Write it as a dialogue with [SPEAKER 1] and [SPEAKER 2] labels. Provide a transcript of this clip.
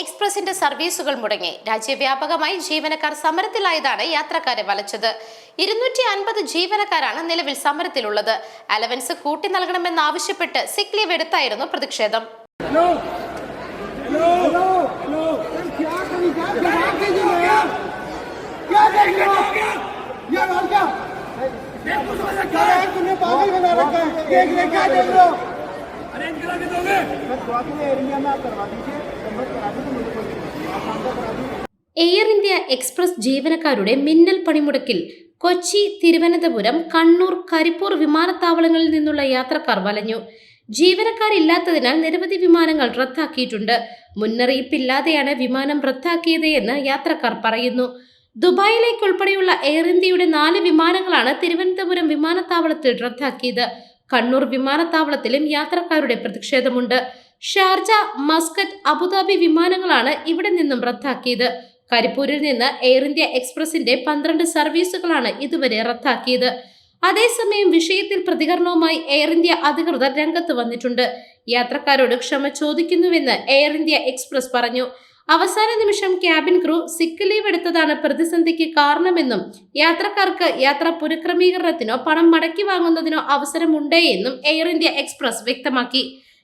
[SPEAKER 1] എക്സ്പ്രസിന്റെ സർവീസുകൾ മുടങ്ങി രാജ്യവ്യാപകമായി ജീവനക്കാർ സമരത്തിലായതാണ് യാത്രക്കാരെ വലച്ചത് ഇരുന്നൂറ്റി അൻപത് ജീവനക്കാരാണ് നിലവിൽ സമരത്തിലുള്ളത് അലവൻസ് കൂട്ടി നൽകണമെന്നാവശ്യപ്പെട്ട് സിക്ക് ലീവ് എടുത്തായിരുന്നു പ്രതിഷേധം
[SPEAKER 2] हेलो हेलो हेलो हेलो क्या करी क्या क्या कर रहे हो क्या कर रहे हो ये और क्या क्या है तुमने पागल बना रखा है देख रहे क्या देख रहे हो
[SPEAKER 3] अरेंज करा के दोगे
[SPEAKER 2] एरिया में आप करवा दीजिए
[SPEAKER 1] എയർ ഇന്ത്യ എക്സ്പ്രസ് ജീവനക്കാരുടെ മിന്നൽ പണിമുടക്കിൽ കൊച്ചി തിരുവനന്തപുരം കണ്ണൂർ കരിപ്പൂർ വിമാനത്താവളങ്ങളിൽ നിന്നുള്ള യാത്രക്കാർ വലഞ്ഞു. ജീവനക്കാരില്ലാത്തതിനാൽ നിരവധി വിമാനങ്ങൾ റദ്ദാക്കിയിട്ടുണ്ട്. മുന്നറിയിപ്പില്ലാതെയാണ് വിമാനം റദ്ദാക്കിയത് എന്ന് യാത്രക്കാർ പറയുന്നു. ദുബായിലേക്കുൾപ്പെടെയുള്ള എയർ ഇന്ത്യയുടെ നാല് വിമാനങ്ങളാണ് തിരുവനന്തപുരം വിമാനത്താവളത്തിൽ റദ്ദാക്കിയത്. കണ്ണൂർ വിമാനത്താവളത്തിലും യാത്രക്കാരുടെ പ്രതിഷേധമുണ്ട്. ഷാർജ മസ്കറ്റ് അബുദാബി വിമാനങ്ങളാണ് ഇവിടെ നിന്നും റദ്ദാക്കിയത്. കരിപ്പൂരിൽ നിന്ന് എയർ ഇന്ത്യ എക്സ്പ്രസിന്റെ പന്ത്രണ്ട് സർവീസുകളാണ് ഇതുവരെ റദ്ദാക്കിയത്. അതേസമയം വിഷയത്തിൽ പ്രതികരണവുമായി എയർ ഇന്ത്യ അധികൃതർ രംഗത്ത് വന്നിട്ടുണ്ട്. യാത്രക്കാരോട് ക്ഷമ ചോദിക്കുന്നുവെന്ന് എയർ ഇന്ത്യ എക്സ്പ്രസ് പറഞ്ഞു. അവസാന നിമിഷം ക്യാബിൻ ക്രൂ സിക്ക് ലീവ് എടുത്തതാണ് പ്രതിസന്ധിക്ക് കാരണമെന്നും യാത്രക്കാർക്ക് യാത്ര പുനഃക്രമീകരണത്തിനോ പണം മടക്കി വാങ്ങുന്നതിനോ അവസരമുണ്ടേ എന്നും എയർ ഇന്ത്യ എക്സ്പ്രസ് വ്യക്തമാക്കി.